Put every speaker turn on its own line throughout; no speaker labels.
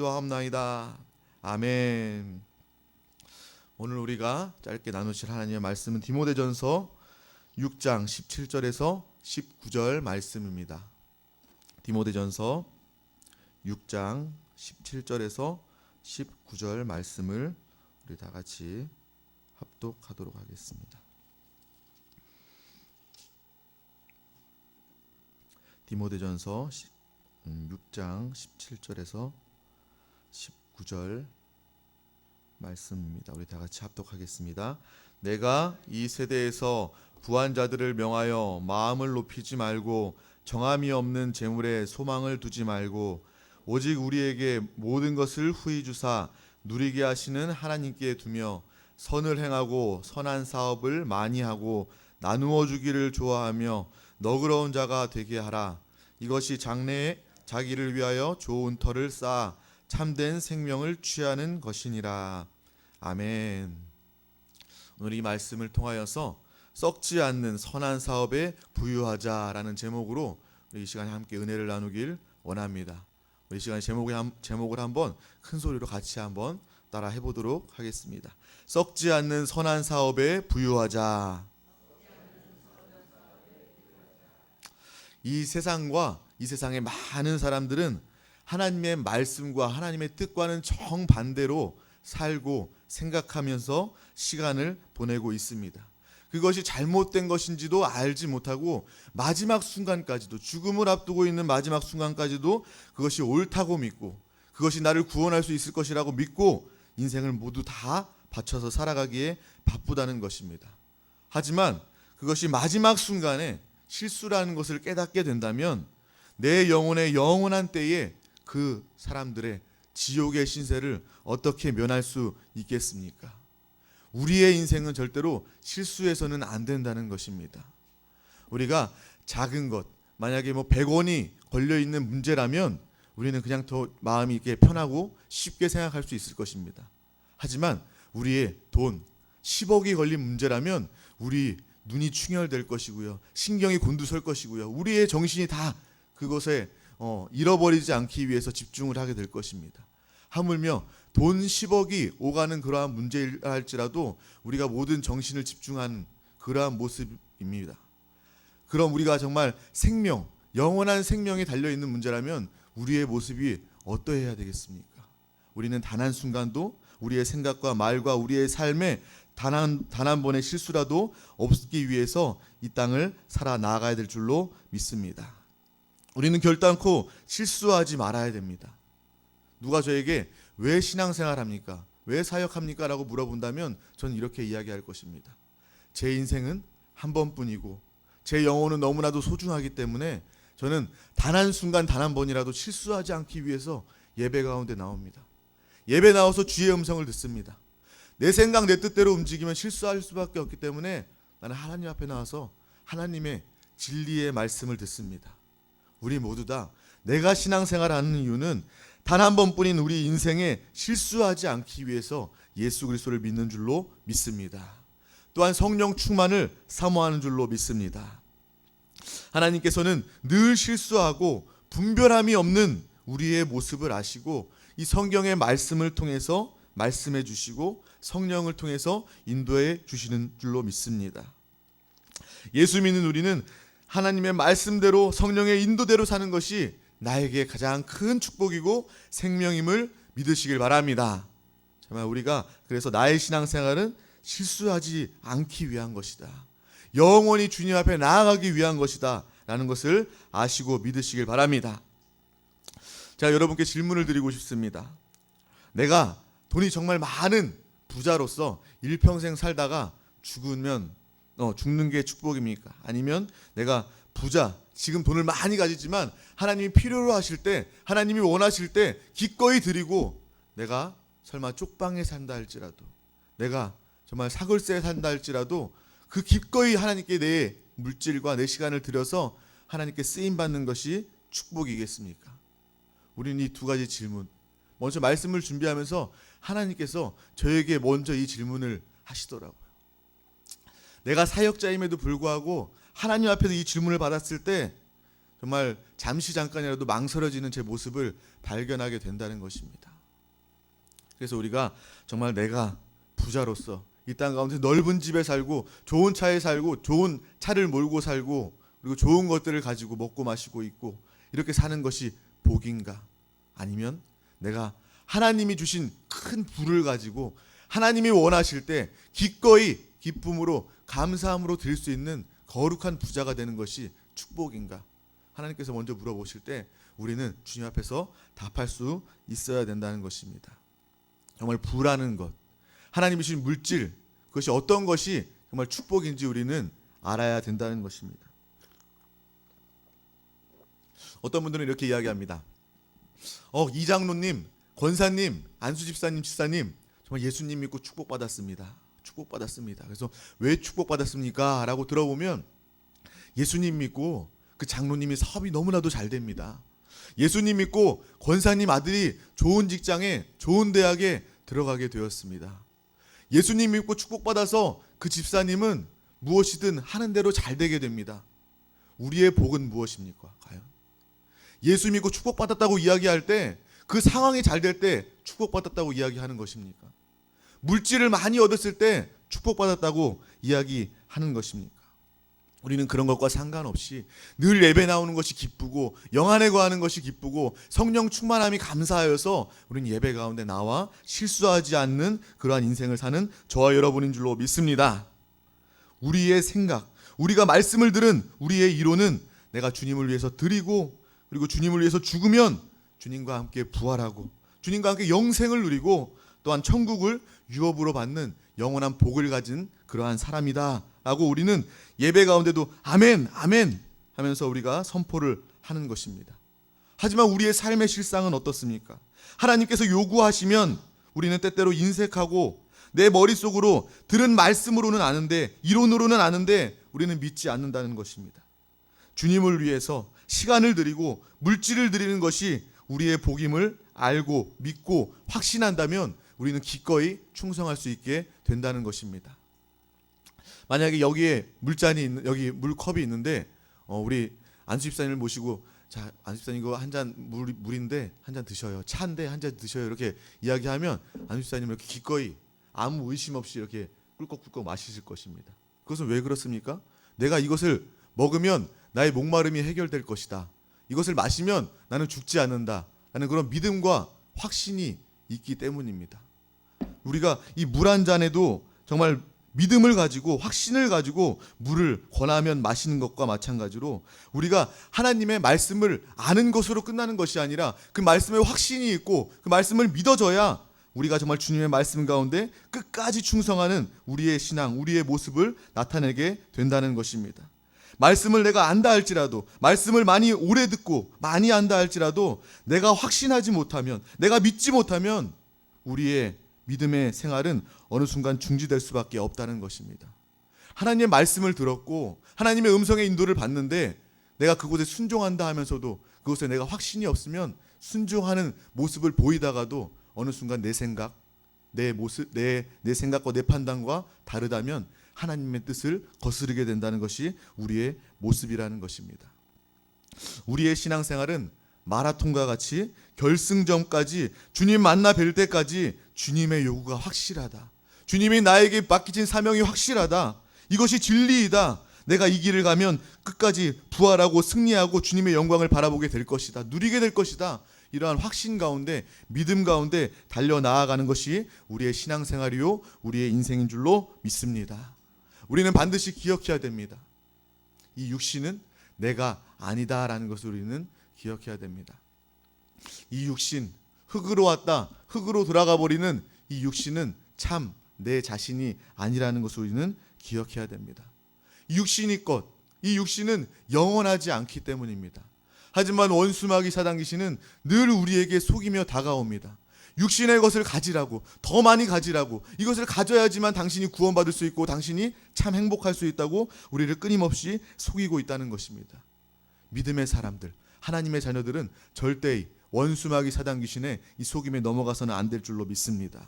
기도하옵나이다. 아멘. 오늘 우리가 짧게 나누실 하나님의 말씀은 디모데전서 6장 17절에서 19절 말씀입니다. 디모데전서 6장 17절에서 19절 말씀을 우리 다 같이 합독하도록 하겠습니다. 디모데전서 6장 17절에서 19절 말씀입니다. 우리 다 같이 합독하겠습니다. 내가 이 세대에서 부한 자들을 명하여 마음을 높이지 말고 정함이 없는 재물에 소망을 두지 말고 오직 우리에게 모든 것을 후히 주사 누리게 하시는 하나님께 두며 선을 행하고 선한 사업을 많이 하고 나누어 주기를 좋아하며 너그러운 자가 되게 하라. 이것이 장래에 자기를 위하여 좋은 터를 쌓아 참된 생명을 취하는 것이니라. 아멘. 오늘 이 말씀을 통하여서 썩지 않는 선한 사업에 부유하자라는 제목으로 이 시간에 함께 은혜를 나누길 원합니다. 이 시간에 제목을, 한, 제목을 한번 큰 소리로 같이 한번 따라 해보도록 하겠습니다. 썩지 않는 선한 사업에 부유하자. 이 세상과 이 세상의 많은 사람들은 하나님의 말씀과 하나님의 뜻과는 정반대로 살고 생각하면서 시간을 보내고 있습니다. 그것이 잘못된 것인지도 알지 못하고 마지막 순간까지도 죽음을 앞두고 있는 마지막 순간까지도 그것이 옳다고 믿고 그것이 나를 구원할 수 있을 것이라고 믿고 인생을 모두 다 바쳐서 살아가기에 바쁘다는 것입니다. 하지만 그것이 마지막 순간에 실수라는 것을 깨닫게 된다면 내 영혼의 영원한 때에 그 사람들의 지옥의 신세를 어떻게 면할 수 있겠습니까? 우리의 인생은 절대로 실수해서는 안 된다는 것입니다. 우리가 작은 것, 만약에 뭐 100원이 걸려 있는 문제라면 우리는 그냥 더 마음이 이렇게 편하고 쉽게 생각할 수 있을 것입니다. 하지만 우리의 돈 10억이 걸린 문제라면 우리 눈이 충혈될 것이고요. 신경이 곤두설 것이고요. 우리의 정신이 다 그것에 어, 잃어버리지 않기 위해서 집중을 하게 될 것입니다. 하물며 돈 10억이 오가는 그러한 문제라 할지라도 우리가 모든 정신을 집중한 그러한 모습입니다. 그럼 우리가 정말 생명, 영원한 생명이 달려 있는 문제라면 우리의 모습이 어떠해야 되겠습니까? 우리는 단 한 순간도 우리의 생각과 말과 우리의 삶에 단한 단한 번의 실수라도 없기 위해서 이 땅을 살아 나가야 될 줄로 믿습니다. 우리는 결단코 실수하지 말아야 됩니다. 누가 저에게 왜 신앙생활 합니까? 왜 사역합니까? 라고 물어본다면 저는 이렇게 이야기할 것입니다. 제 인생은 한 번뿐이고 제 영혼은 너무나도 소중하기 때문에 저는 단 한 순간 단 한 번이라도 실수하지 않기 위해서 예배 가운데 나옵니다. 예배 나와서 주의 음성을 듣습니다. 내 생각 내 뜻대로 움직이면 실수할 수밖에 없기 때문에 나는 하나님 앞에 나와서 하나님의 진리의 말씀을 듣습니다. 우리 모두 다 내가 신앙생활 하는 이유는 단 한 번뿐인 우리 인생에 실수하지 않기 위해서 예수 그리스도를 믿는 줄로 믿습니다. 또한 성령 충만을 사모하는 줄로 믿습니다. 하나님께서는 늘 실수하고 분별함이 없는 우리의 모습을 아시고 이 성경의 말씀을 통해서 말씀해 주시고 성령을 통해서 인도해 주시는 줄로 믿습니다. 예수 믿는 우리는 하나님의 말씀대로 성령의 인도대로 사는 것이 나에게 가장 큰 축복이고 생명임을 믿으시길 바랍니다. 정말 우리가 그래서 나의 신앙생활은 실수하지 않기 위한 것이다. 영원히 주님 앞에 나아가기 위한 것이다. 라는 것을 아시고 믿으시길 바랍니다. 자, 여러분께 질문을 드리고 싶습니다. 내가 돈이 정말 많은 부자로서 일평생 살다가 죽으면 어, 죽는 게 축복입니까? 아니면 내가 부자 지금 돈을 많이 가지지만 하나님이 필요로 하실 때 하나님이 원하실 때 기꺼이 드리고 내가 설마 쪽방에 산다 할지라도 내가 정말 사글세에 산다 할지라도 그 기꺼이 하나님께 내 물질과 내 시간을 들여서 하나님께 쓰임 받는 것이 축복이겠습니까? 우리는 이 두 가지 질문 먼저 말씀을 준비하면서 하나님께서 저에게 먼저 이 질문을 하시더라고요. 내가 사역자임에도 불구하고 하나님 앞에서 이 질문을 받았을 때 정말 잠시 잠깐이라도 망설여지는 제 모습을 발견하게 된다는 것입니다. 그래서 우리가 정말 내가 부자로서 이 땅 가운데 넓은 집에 살고 좋은 차에 살고 좋은 차를 몰고 살고 그리고 좋은 것들을 가지고 먹고 마시고 있고 이렇게 사는 것이 복인가? 아니면 내가 하나님이 주신 큰 부를 가지고 하나님이 원하실 때 기꺼이 기쁨으로 감사함으로 드릴 수 있는 거룩한 부자가 되는 것이 축복인가? 하나님께서 먼저 물어보실 때 우리는 주님 앞에서 답할 수 있어야 된다는 것입니다. 정말 부라는 것, 하나님이 주신 물질, 그것이 어떤 것이 정말 축복인지 우리는 알아야 된다는 것입니다. 어떤 분들은 이렇게 이야기합니다. 어, 이장로님, 권사님, 안수 집사님, 집사님, 정말 예수님 믿고 축복받았습니다. 축복받았습니다. 그래서 왜 축복받았습니까? 라고 들어보면 예수님 믿고 그 장로님이 사업이 너무나도 잘 됩니다. 예수님 믿고 권사님 아들이 좋은 직장에 좋은 대학에 들어가게 되었습니다. 예수님 믿고 축복받아서 그 집사님은 무엇이든 하는 대로 잘 되게 됩니다. 우리의 복은 무엇입니까? 과연 예수 믿고 축복받았다고 이야기할 때 그 상황이 잘 될 때 축복받았다고 이야기하는 것입니까? 물질을 많이 얻었을 때 축복받았다고 이야기하는 것입니까? 우리는 그런 것과 상관없이 늘 예배 나오는 것이 기쁘고 영안에 거하는 것이 기쁘고 성령 충만함이 감사하여서 우리는 예배 가운데 나와 실수하지 않는 그러한 인생을 사는 저와 여러분인 줄로 믿습니다. 우리의 생각, 우리가 말씀을 들은 우리의 이론은 내가 주님을 위해서 드리고 그리고 주님을 위해서 죽으면 주님과 함께 부활하고 주님과 함께 영생을 누리고 또한 천국을 유업으로 받는 영원한 복을 가진 그러한 사람이다라고 우리는 예배 가운데도 아멘 아멘 하면서 우리가 선포를 하는 것입니다. 하지만 우리의 삶의 실상은 어떻습니까? 하나님께서 요구하시면 우리는 때때로 인색하고 내 머릿속으로 들은 말씀으로는 아는데 이론으로는 아는데 우리는 믿지 않는다는 것입니다. 주님을 위해서 시간을 드리고 물질을 드리는 것이 우리의 복임을 알고 믿고 확신한다면 우리는 기꺼이 충성할 수 있게 된다는 것입니다. 만약에 여기에 물잔이 있는 여기 물컵이 있는데 어, 우리 안수집사님을 모시고 자 안수집사님 이거 한 잔 물, 물인데 한 잔 드셔요 차인데 한 잔 드셔요 이렇게 이야기하면 안수집사님 이렇게 기꺼이 아무 의심 없이 이렇게 꿀꺽꿀꺽 마시실 것입니다. 그것은 왜 그렇습니까? 내가 이것을 먹으면 나의 목마름이 해결될 것이다. 이것을 마시면 나는 죽지 않는다. 라는 그런 믿음과 확신이 있기 때문입니다. 우리가 이 물 한 잔에도 정말 믿음을 가지고 확신을 가지고 물을 권하면 마시는 것과 마찬가지로 우리가 하나님의 말씀을 아는 것으로 끝나는 것이 아니라 그 말씀에 확신이 있고 그 말씀을 믿어져야 우리가 정말 주님의 말씀 가운데 끝까지 충성하는 우리의 신앙, 우리의 모습을 나타내게 된다는 것입니다. 말씀을 내가 안다 할지라도 말씀을 많이 오래 듣고 많이 안다 할지라도 내가 확신하지 못하면 내가 믿지 못하면 우리의 믿음의 생활은 어느 순간 중지될 수밖에 없다는 것입니다. 하나님의 말씀을 들었고 하나님의 음성의 인도를 받는데 내가 그곳에 순종한다 하면서도 그곳에 내가 확신이 없으면 순종하는 모습을 보이다가도 어느 순간 내 생각, 내 모습, 내, 내 생각과 내 판단과 다르다면 하나님의 뜻을 거스르게 된다는 것이 우리의 모습이라는 것입니다. 우리의 신앙생활은 마라톤과 같이 결승점까지 주님 만나 뵐 때까지 주님의 요구가 확실하다. 주님이 나에게 맡기신 사명이 확실하다. 이것이 진리이다. 내가 이 길을 가면 끝까지 부활하고 승리하고 주님의 영광을 바라보게 될 것이다. 누리게 될 것이다. 이러한 확신 가운데 믿음 가운데 달려 나아가는 것이 우리의 신앙생활이요 우리의 인생인 줄로 믿습니다. 우리는 반드시 기억해야 됩니다. 이 육신은 내가 아니다라는 것을 우리는 기억해야 됩니다. 이 육신 흙으로 왔다 흙으로 돌아가 버리는 이 육신은 참 내 자신이 아니라는 것을 우리는 기억해야 됩니다. 이 육신이 것, 이 육신은 영원하지 않기 때문입니다. 하지만 원수마귀 사단 귀신은 늘 우리에게 속이며 다가옵니다. 육신의 것을 가지라고 더 많이 가지라고 이것을 가져야지만 당신이 구원받을 수 있고 당신이 참 행복할 수 있다고 우리를 끊임없이 속이고 있다는 것입니다. 믿음의 사람들, 하나님의 자녀들은 절대 원수마귀 사단 귀신의 이 속임에 넘어가서는 안 될 줄로 믿습니다.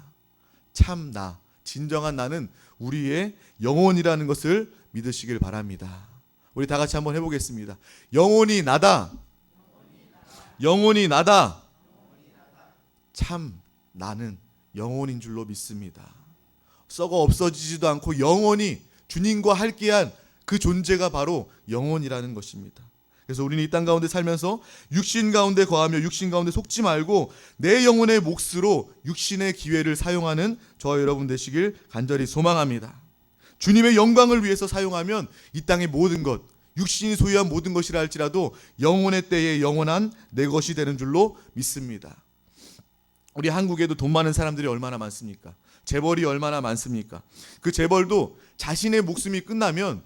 참 나, 진정한 나는 우리의 영혼이라는 것을 믿으시길 바랍니다. 우리 다 같이 한번 해보겠습니다. 영혼이 나다. 영혼이 나다. 참 나는 영혼인 줄로 믿습니다. 썩어 없어지지도 않고 영원히 주님과 함께한 그 존재가 바로 영혼이라는 것입니다. 그래서 우리는 이 땅 가운데 살면서 육신 가운데 거하며 육신 가운데 속지 말고 내 영혼의 몫으로 육신의 기회를 사용하는 저와 여러분 되시길 간절히 소망합니다. 주님의 영광을 위해서 사용하면 이 땅의 모든 것, 육신이 소유한 모든 것이라 할지라도 영혼의 때에 영원한 내 것이 되는 줄로 믿습니다. 우리 한국에도 돈 많은 사람들이 얼마나 많습니까? 재벌이 얼마나 많습니까? 그 재벌도 자신의 목숨이 끝나면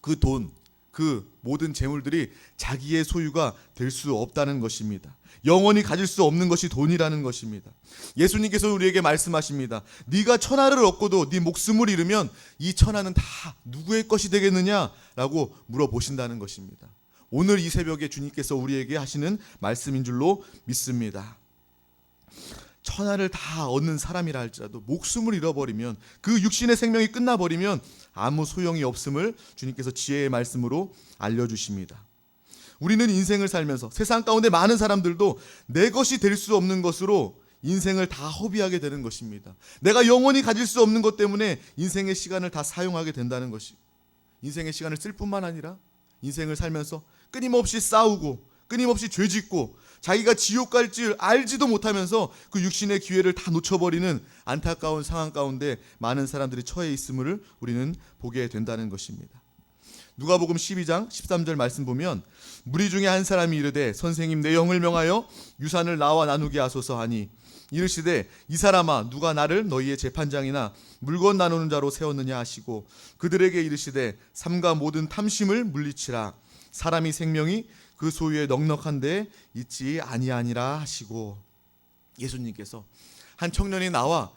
그 돈, 그 모든 재물들이 자기의 소유가 될 수 없다는 것입니다. 영원히 가질 수 없는 것이 돈이라는 것입니다. 예수님께서 우리에게 말씀하십니다. 네가 천하를 얻고도 네 목숨을 잃으면 이 천하는 다 누구의 것이 되겠느냐라고 물어보신다는 것입니다. 오늘 이 새벽에 주님께서 우리에게 하시는 말씀인 줄로 믿습니다. 천하를 다 얻는 사람이라 할지라도 목숨을 잃어버리면 그 육신의 생명이 끝나버리면 아무 소용이 없음을 주님께서 지혜의 말씀으로 알려주십니다. 우리는 인생을 살면서 세상 가운데 많은 사람들도 내 것이 될 수 없는 것으로 인생을 다 허비하게 되는 것입니다. 내가 영원히 가질 수 없는 것 때문에 인생의 시간을 다 사용하게 된다는 것이 인생의 시간을 쓸 뿐만 아니라 인생을 살면서 끊임없이 싸우고 끊임없이 죄짓고 자기가 지옥 갈 줄 알지도 못하면서 그 육신의 기회를 다 놓쳐버리는 안타까운 상황 가운데 많은 사람들이 처해 있음을 우리는 보게 된다는 것입니다. 누가복음 12장 13절 말씀 보면 무리 중에 한 사람이 이르되 선생님 내 영을 명하여 유산을 나와 나누게 하소서 하니 이르시되 이 사람아 누가 나를 너희의 재판장이나 물건 나누는 자로 세웠느냐 하시고 그들에게 이르시되 삼가 모든 탐심을 물리치라 사람이 생명이 그 소유에 넉넉한데 있지 아니하니라 하시고 예수님께서 한 청년이 나와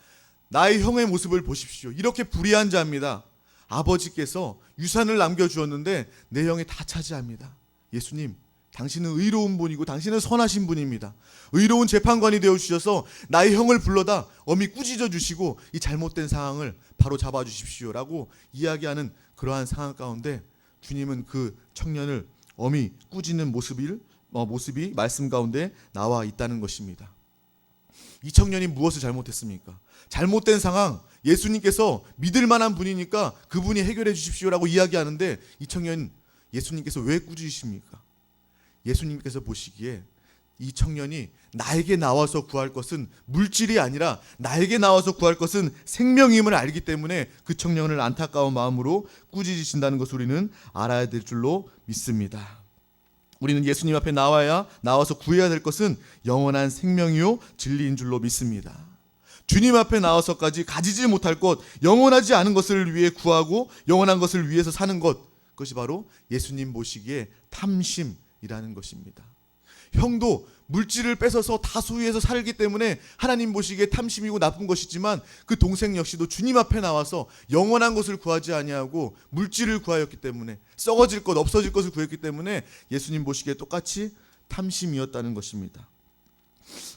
나의 형의 모습을 보십시오. 이렇게 불의한 자입니다. 아버지께서 유산을 남겨주었는데 내 형이 다 차지합니다. 예수님, 당신은 의로운 분이고 당신은 선하신 분입니다. 의로운 재판관이 되어 주셔서 나의 형을 불러다 엄히 꾸짖어 주시고 이 잘못된 상황을 바로 잡아 주십시오라고 이야기하는 그러한 상황 가운데 주님은 그 청년을 엄히 꾸짖는 모습이 어, 모습이 말씀 가운데 나와 있다는 것입니다. 이 청년이 무엇을 잘못했습니까? 잘못된 상황 예수님께서 믿을 만한 분이니까 그분이 해결해 주십시오라고 이야기하는데 이 청년 예수님께서 왜 꾸짖으십니까? 예수님께서 보시기에 이 청년이 나에게 나와서 구할 것은 물질이 아니라 나에게 나와서 구할 것은 생명임을 알기 때문에 그 청년을 안타까운 마음으로 꾸짖으신다는 것을 우리는 알아야 될 줄로 믿습니다. 우리는 예수님 앞에 나와야 나와서 구해야 될 것은 영원한 생명이요 진리인 줄로 믿습니다. 주님 앞에 나와서까지 가지지 못할 것, 영원하지 않은 것을 위해 구하고 영원한 것을 위해서 사는 것, 그것이 바로 예수님 보시기에 탐심이라는 것입니다. 형도 물질을 뺏어서 다 소유해서 살기 때문에 하나님 보시기에 탐심이고 나쁜 것이지만 그 동생 역시도 주님 앞에 나와서 영원한 것을 구하지 아니하고 물질을 구하였기 때문에 썩어질 것 없어질 것을 구했기 때문에 예수님 보시기에 똑같이 탐심이었다는 것입니다.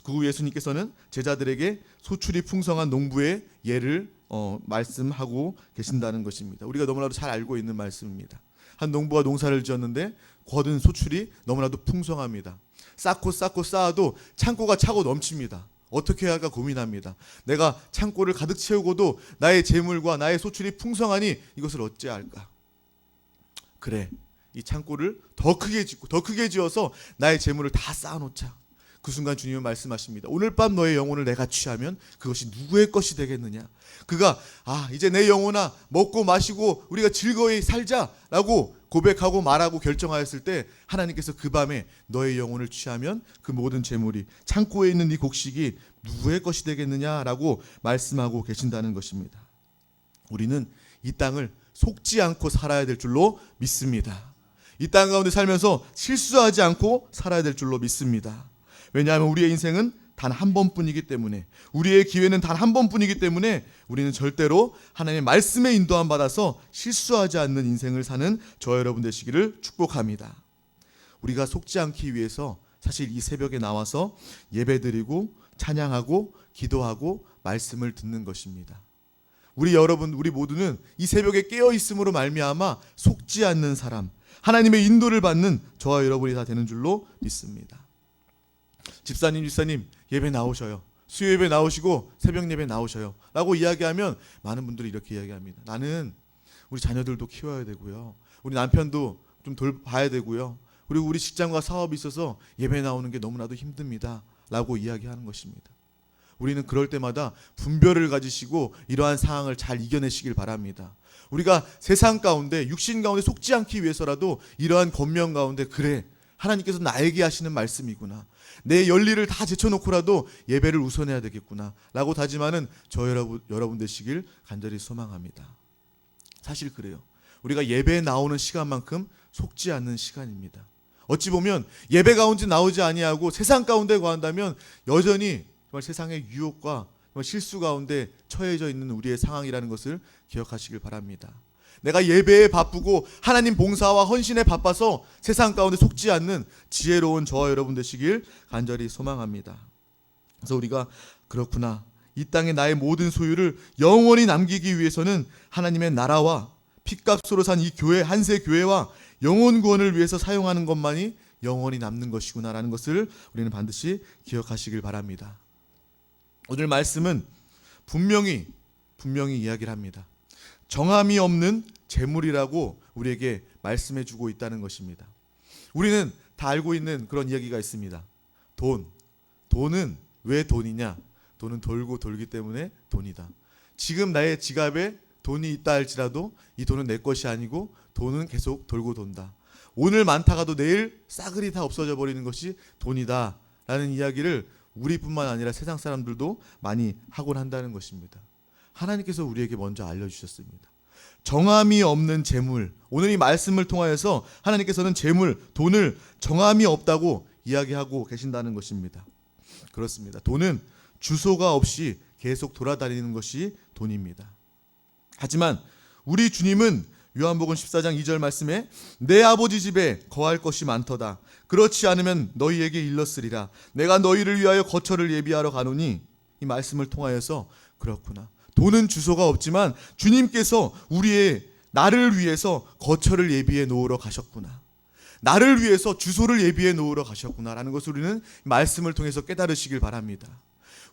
그 후 예수님께서는 제자들에게 소출이 풍성한 농부의 예를 어, 말씀하고 계신다는 것입니다. 우리가 너무나도 잘 알고 있는 말씀입니다. 한 농부가 농사를 지었는데 거둔 소출이 너무나도 풍성합니다. 쌓고 쌓고 쌓아도 창고가 차고 넘칩니다. 어떻게 해야 할까 고민합니다. 내가 창고를 가득 채우고도 나의 재물과 나의 소출이 풍성하니 이것을 어찌해야 할까? 그래. 이 창고를 더 크게 짓고 더 크게 지어서 나의 재물을 다 쌓아놓자. 그 순간 주님은 말씀하십니다. 오늘 밤 너의 영혼을 내가 취하면 그것이 누구의 것이 되겠느냐? 그가 아 이제 내 영혼아 먹고 마시고 우리가 즐거이 살자라고 고백하고 말하고 결정하였을 때 하나님께서 그 밤에 너의 영혼을 취하면 그 모든 재물이 창고에 있는 이 곡식이 누구의 것이 되겠느냐라고 말씀하고 계신다는 것입니다. 우리는 이 땅을 속지 않고 살아야 될 줄로 믿습니다. 이 땅 가운데 살면서 실수하지 않고 살아야 될 줄로 믿습니다. 왜냐하면 우리의 인생은 단 한 번뿐이기 때문에 우리의 기회는 단 한 번뿐이기 때문에 우리는 절대로 하나님의 말씀에 인도함 받아서 실수하지 않는 인생을 사는 저 여러분 되시기를 축복합니다. 우리가 속지 않기 위해서 사실 이 새벽에 나와서 예배드리고 찬양하고 기도하고 말씀을 듣는 것입니다. 우리 여러분 우리 모두는 이 새벽에 깨어 있음으로 말미암아 속지 않는 사람 하나님의 인도를 받는 저와 여러분이 다 되는 줄로 믿습니다. 집사님, 집사님 예배 나오셔요. 수요 예배 나오시고 새벽 예배 나오셔요. 라고 이야기하면 많은 분들이 이렇게 이야기합니다. 나는 우리 자녀들도 키워야 되고요. 우리 남편도 좀 돌봐야 되고요. 그리고 우리 직장과 사업이 있어서 예배 나오는 게 너무나도 힘듭니다. 라고 이야기하는 것입니다. 우리는 그럴 때마다 분별을 가지시고 이러한 상황을 잘 이겨내시길 바랍니다. 우리가 세상 가운데 육신 가운데 속지 않기 위해서라도 이러한 권면 가운데 그래 하나님께서 나에게 하시는 말씀이구나. 내 열리를 다 제쳐놓고라도 예배를 우선해야 되겠구나. 라고 다짐하는 저 여러분, 여러분 되시길 간절히 소망합니다. 사실 그래요. 우리가 예배에 나오는 시간만큼 속지 않는 시간입니다. 어찌 보면 예배 가운데 나오지 아니하고 세상 가운데 거한다면 여전히 정말 세상의 유혹과 실수 가운데 처해져 있는 우리의 상황이라는 것을 기억하시길 바랍니다. 내가 예배에 바쁘고 하나님 봉사와 헌신에 바빠서 세상 가운데 속지 않는 지혜로운 저와 여러분 되시길 간절히 소망합니다. 그래서 우리가 그렇구나. 이 땅에 나의 모든 소유를 영원히 남기기 위해서는 하나님의 나라와 핏값으로 산 이 교회 한세 교회와 영혼 구원을 위해서 사용하는 것만이 영원히 남는 것이구나라는 것을 우리는 반드시 기억하시길 바랍니다. 오늘 말씀은 분명히 분명히 이야기를 합니다. 정함이 없는 재물이라고 우리에게 말씀해 주고 있다는 것입니다. 우리는 다 알고 있는 그런 이야기가 있습니다. 돈. 돈은 왜 돈이냐? 돈은 돌고 돌기 때문에 돈이다. 지금 나의 지갑에 돈이 있다 할지라도 이 돈은 내 것이 아니고 돈은 계속 돌고 돈다. 오늘 많다가도 내일 싸그리 다 없어져 버리는 것이 돈이다. 라는 이야기를 우리뿐만 아니라 세상 사람들도 많이 하곤 한다는 것입니다. 하나님께서 우리에게 먼저 알려주셨습니다. 정함이 없는 재물. 오늘 이 말씀을 통하여서 하나님께서는 재물, 돈을 정함이 없다고 이야기하고 계신다는 것입니다. 그렇습니다. 돈은 주소가 없이 계속 돌아다니는 것이 돈입니다. 하지만 우리 주님은 요한복음 14장 2절 말씀에 내 아버지 집에 거할 것이 많도다. 그렇지 않으면 너희에게 일렀으리라. 내가 너희를 위하여 거처를 예비하러 가노니 이 말씀을 통하여서 그렇구나. 돈은 주소가 없지만 주님께서 우리의 나를 위해서 거처를 예비해 놓으러 가셨구나. 나를 위해서 주소를 예비해 놓으러 가셨구나라는 것을 우리는 말씀을 통해서 깨달으시길 바랍니다.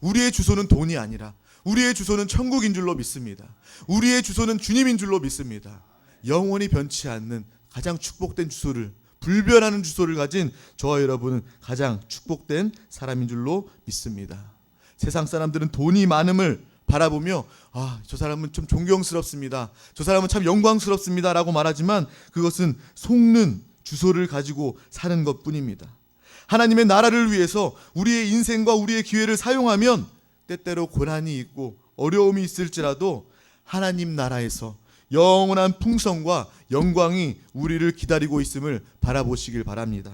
우리의 주소는 돈이 아니라 우리의 주소는 천국인 줄로 믿습니다. 우리의 주소는 주님인 줄로 믿습니다. 영원히 변치 않는 가장 축복된 주소를 불변하는 주소를 가진 저와 여러분은 가장 축복된 사람인 줄로 믿습니다. 세상 사람들은 돈이 많음을 바라보며 아, 저 사람은 좀 존경스럽습니다. 저 사람은 참 영광스럽습니다라고 말하지만 그것은 속는 주소를 가지고 사는 것뿐입니다. 하나님의 나라를 위해서 우리의 인생과 우리의 기회를 사용하면 때때로 고난이 있고 어려움이 있을지라도 하나님 나라에서 영원한 풍성과 영광이 우리를 기다리고 있음을 바라보시길 바랍니다.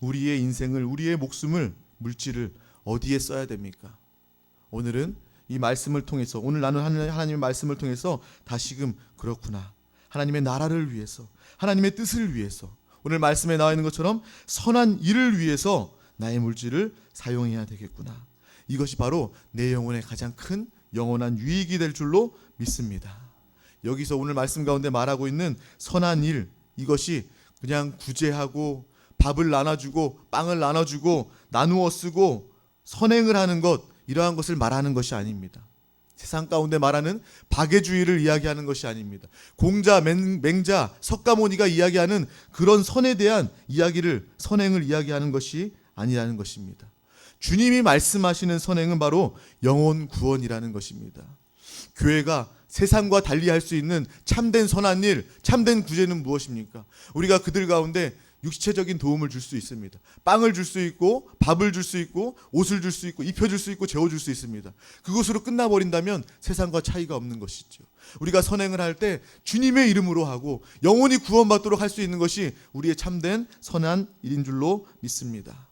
우리의 인생을 우리의 목숨을 물질을 어디에 써야 됩니까? 오늘은 이 말씀을 통해서 오늘 나는 하나님의 말씀을 통해서 다시금 그렇구나. 하나님의 나라를 위해서 하나님의 뜻을 위해서 오늘 말씀에 나와 있는 것처럼 선한 일을 위해서 나의 물질을 사용해야 되겠구나. 이것이 바로 내 영혼의 가장 큰 영원한 유익이 될 줄로 믿습니다. 여기서 오늘 말씀 가운데 말하고 있는 선한 일 이것이 그냥 구제하고 밥을 나눠주고 빵을 나눠주고 나누어 쓰고 선행을 하는 것 이러한 것을 말하는 것이 아닙니다. 세상 가운데 말하는 박애주의를 이야기하는 것이 아닙니다. 공자, 맹, 맹자, 석가모니가 이야기하는 그런 선에 대한 이야기를 선행을 이야기하는 것이 아니라는 것입니다. 주님이 말씀하시는 선행은 바로 영혼 구원이라는 것입니다. 교회가 세상과 달리 할 수 있는 참된 선한 일, 참된 구제는 무엇입니까? 우리가 그들 가운데 육체적인 도움을 줄 수 있습니다. 빵을 줄 수 있고 밥을 줄 수 있고 옷을 줄 수 있고 입혀 줄 수 있고 재워 줄 수 있습니다. 그것으로 끝나 버린다면 세상과 차이가 없는 것이죠. 우리가 선행을 할 때 주님의 이름으로 하고 영원히 구원받도록 할 수 있는 것이 우리의 참된 선한 일인 줄로 믿습니다.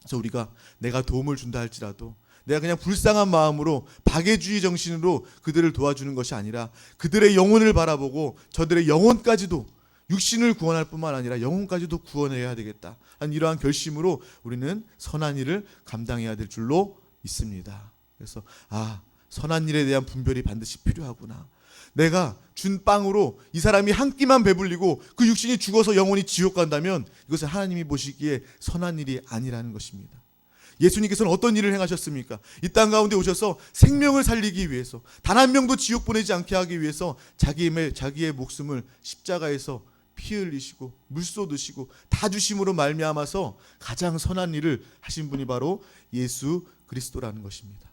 그래서 우리가 내가 도움을 준다 할지라도 내가 그냥 불쌍한 마음으로 박애주의 정신으로 그들을 도와주는 것이 아니라 그들의 영혼을 바라보고 저들의 영혼까지도 육신을 구원할 뿐만 아니라 영혼까지도 구원해야 되겠다. 한 이러한 결심으로 우리는 선한 일을 감당해야 될 줄로 믿습니다. 그래서 아 선한 일에 대한 분별이 반드시 필요하구나. 내가 준 빵으로 이 사람이 한 끼만 배불리고 그 육신이 죽어서 영혼이 지옥 간다면 이것은 하나님이 보시기에 선한 일이 아니라는 것입니다. 예수님께서는 어떤 일을 행하셨습니까? 이 땅 가운데 오셔서 생명을 살리기 위해서 단 한 명도 지옥 보내지 않게 하기 위해서 자기의 자기의 목숨을 십자가에서 피 흘리시고 물 쏟으시고 다 주심으로 말미암아서 가장 선한 일을 하신 분이 바로 예수 그리스도라는 것입니다.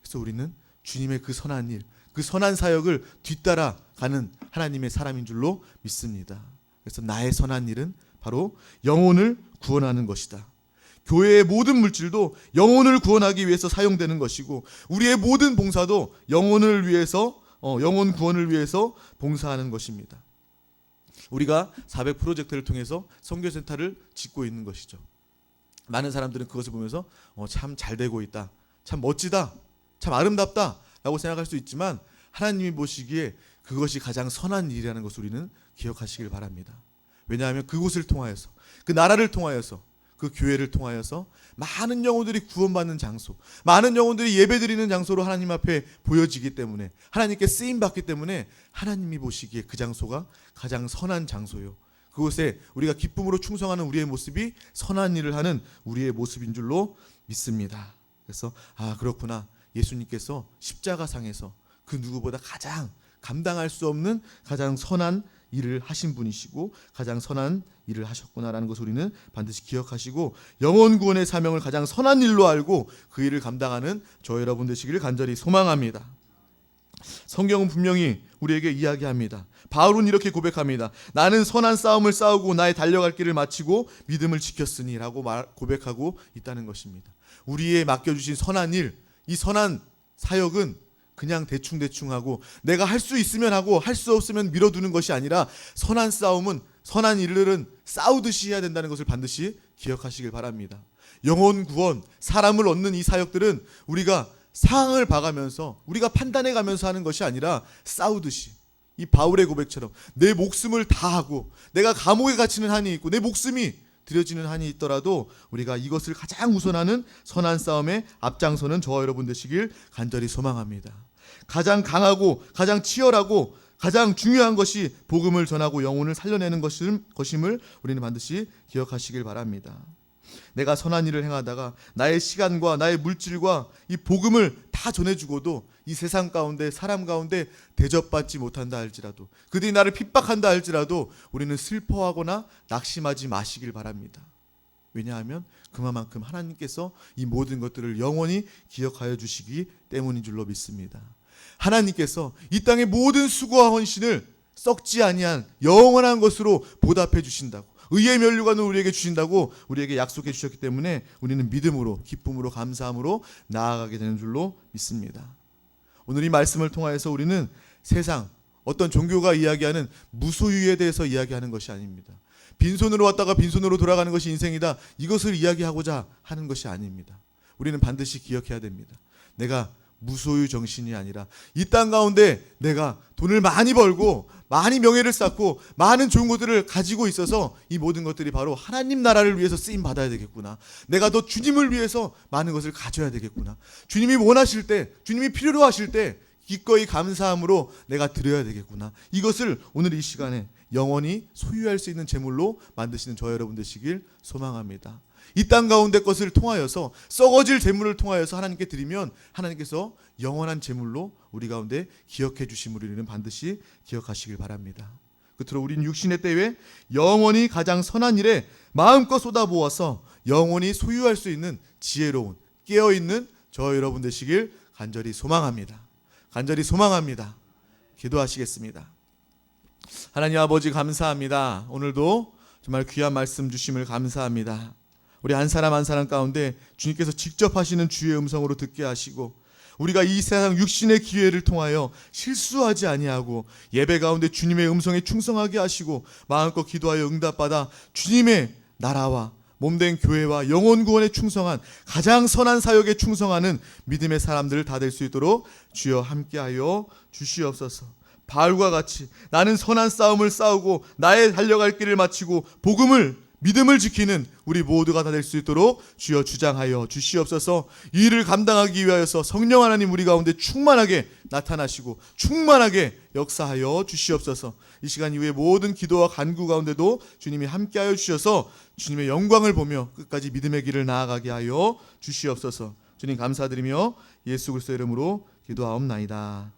그래서 우리는 주님의 그 선한 일, 그 선한 사역을 뒤따라 가는 하나님의 사람인 줄로 믿습니다. 그래서 나의 선한 일은 바로 영혼을 구원하는 것이다. 교회의 모든 물질도 영혼을 구원하기 위해서 사용되는 것이고 우리의 모든 봉사도 영혼을 위해서 어, 영혼 구원을 위해서 봉사하는 것입니다. 우리가 400 프로젝트를 통해서 선교센터를 짓고 있는 것이죠. 많은 사람들은 그것을 보면서 어, 참잘 되고 있다, 참 멋지다, 참 아름답다라고 생각할 수 있지만 하나님이 보시기에 그것이 가장 선한 일이라는 것을 우리는 기억하시길 바랍니다. 왜냐하면 그곳을 통하여서 그 나라를 통하여서 그 교회를 통하여서 많은 영혼들이 구원받는 장소, 많은 영혼들이 예배드리는 장소로 하나님 앞에 보여지기 때문에 하나님께 쓰임 받기 때문에 하나님이 보시기에 그 장소가 가장 선한 장소요. 그곳에 우리가 기쁨으로 충성하는 우리의 모습이 선한 일을 하는 우리의 모습인 줄로 믿습니다. 그래서 아 그렇구나. 예수님께서 십자가상에서 그 누구보다 가장 감당할 수 없는 가장 선한 일을 하신 분이시고 가장 선한 일을 하셨구나라는 것을 우리는 반드시 기억하시고 영원 구원의 사명을 가장 선한 일로 알고 그 일을 감당하는 저 여러분 되시기를 간절히 소망합니다. 성경은 분명히 우리에게 이야기합니다. 바울은 이렇게 고백합니다. 나는 선한 싸움을 싸우고 나의 달려갈 길을 마치고 믿음을 지켰으니라고 말, 고백하고 있다는 것입니다. 우리의 맡겨주신 선한 일, 이 선한 사역은 그냥 대충대충 하고 내가 할 수 있으면 하고 할 수 없으면 밀어두는 것이 아니라 선한 싸움은 선한 일들은 싸우듯이 해야 된다는 것을 반드시 기억하시길 바랍니다. 영혼 구원, 사람을 얻는 이 사역들은 우리가 상황을 봐가면서 우리가 판단해 가면서 하는 것이 아니라 싸우듯이 이 바울의 고백처럼 내 목숨을 다하고 내가 감옥에 갇히는 한이 있고 내 목숨이 들여지는 한이 있더라도 우리가 이것을 가장 우선하는 선한 싸움에 앞장서는 저와 여러분 되시길 간절히 소망합니다. 가장 강하고 가장 치열하고 가장 중요한 것이 복음을 전하고 영혼을 살려내는 것임, 것임을 우리는 반드시 기억하시길 바랍니다. 내가 선한 일을 행하다가 나의 시간과 나의 물질과 이 복음을 다 전해주고도 이 세상 가운데 사람 가운데 대접받지 못한다 할지라도 그들이 나를 핍박한다 할지라도 우리는 슬퍼하거나 낙심하지 마시길 바랍니다. 왜냐하면 그만큼 하나님께서 이 모든 것들을 영원히 기억하여 주시기 때문인 줄로 믿습니다. 하나님께서 이 땅의 모든 수고와 헌신을 썩지 아니한 영원한 것으로 보답해 주신다고 의의 면류관을 우리에게 주신다고 우리에게 약속해 주셨기 때문에 우리는 믿음으로 기쁨으로 감사함으로 나아가게 되는 줄로 믿습니다. 오늘 이 말씀을 통하여서 우리는 세상 어떤 종교가 이야기하는 무소유에 대해서 이야기하는 것이 아닙니다. 빈손으로 왔다가 빈손으로 돌아가는 것이 인생이다. 이것을 이야기하고자 하는 것이 아닙니다. 우리는 반드시 기억해야 됩니다. 내가 무소유 정신이 아니라 이 땅 가운데 내가 돈을 많이 벌고 많이 명예를 쌓고 많은 좋은 것들을 가지고 있어서 이 모든 것들이 바로 하나님 나라를 위해서 쓰임 받아야 되겠구나. 내가 더 주님을 위해서 많은 것을 가져야 되겠구나. 주님이 원하실 때, 주님이 필요로 하실 때 기꺼이 감사함으로 내가 드려야 되겠구나. 이것을 오늘 이 시간에 영원히 소유할 수 있는 제물로 만드시는 저 여러분 되시길 소망합니다. 이 땅 가운데 것을 통하여서 썩어질 제물을 통하여서 하나님께 드리면 하나님께서 영원한 제물로 우리 가운데 기억해 주심을 우리는 반드시 기억하시길 바랍니다. 끝으로 우리는 육신의 때에 영원히 가장 선한 일에 마음껏 쏟아부어서 영원히 소유할 수 있는 지혜로운 깨어 있는 저 여러분 되시길 간절히 소망합니다. 간절히 소망합니다. 기도하시겠습니다. 하나님 아버지 감사합니다. 오늘도 정말 귀한 말씀 주심을 감사합니다. 우리 한 사람 한 사람 가운데 주님께서 직접 하시는 주의 음성으로 듣게 하시고 우리가 이 세상 육신의 기회를 통하여 실수하지 아니하고 예배 가운데 주님의 음성에 충성하게 하시고 마음껏 기도하여 응답받아 주님의 나라와 몸된 교회와 영혼 구원에 충성한 가장 선한 사역에 충성하는 믿음의 사람들을 다 될 수 있도록 주여 함께하여 주시옵소서. 바울과 같이 나는 선한 싸움을 싸우고 나의 달려갈 길을 마치고 복음을 믿음을 지키는 우리 모두가 다 될 수 있도록 주여 주장하여 주시옵소서. 이 일을 감당하기 위하여서 성령 하나님 우리 가운데 충만하게 나타나시고 충만하게 역사하여 주시옵소서. 이 시간 이후에 모든 기도와 간구 가운데도 주님이 함께하여 주셔서 주님의 영광을 보며 끝까지 믿음의 길을 나아가게 하여 주시옵소서. 주님 감사드리며 예수 그리스도 이름으로 기도하옵나이다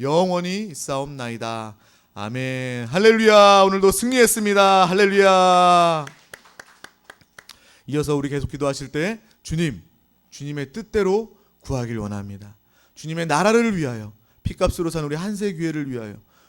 영원히 있사옵나이다. 아멘. 할렐루야. 오늘도 승리했습니다. 할렐루야. 이어서 우리 계속 기도하실 때 주님, 주님의 뜻대로 구하길 원합니다. 주님의 나라를 위하여 피값으로 산 우리 한세 교회를 위하여